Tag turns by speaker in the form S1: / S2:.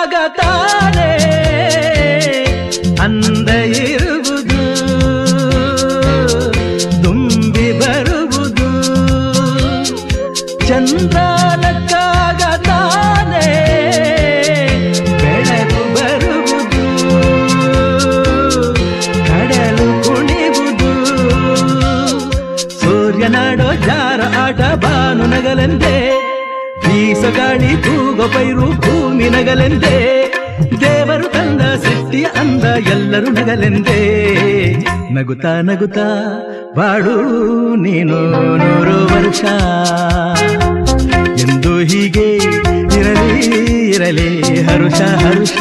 S1: ನಕ್ಕಾಗ ತಾನೇ ಅಂದ ಇರುವುದು ತುಂಬಿ ಬರುವುದು ಚಂದ್ರ ನಕ್ಕಾಗ ತಾನೇ ಬೆಳಕು ಬರುವುದು ಕಡಲು ಕುಣಿವುದು ಸೂರ್ಯನಾಡೋ ಜಾರ ಆಟ ಬಾನು ನಗಲೆಂದೇ ಬೀಸಗಾಳಿ ತೂಗ ಪೈರು ಭೂಮಿ ನಗಲೆಂದೇ. ದೇವರು ತಂದ ಸೃಷ್ಟಿಯ ಅಂದ ಎಲ್ಲರೂ ನಗಲೆಂದೇ. ನಗುತ್ತಾ ನಗುತ್ತಾ ಬಾಳು ನೀನು ನೂರು ವರ್ಷ. ಎಂದು ಹೀಗೆ ಇರಲಿ ಇರಲಿ ಹರುಷ ಹರುಷ.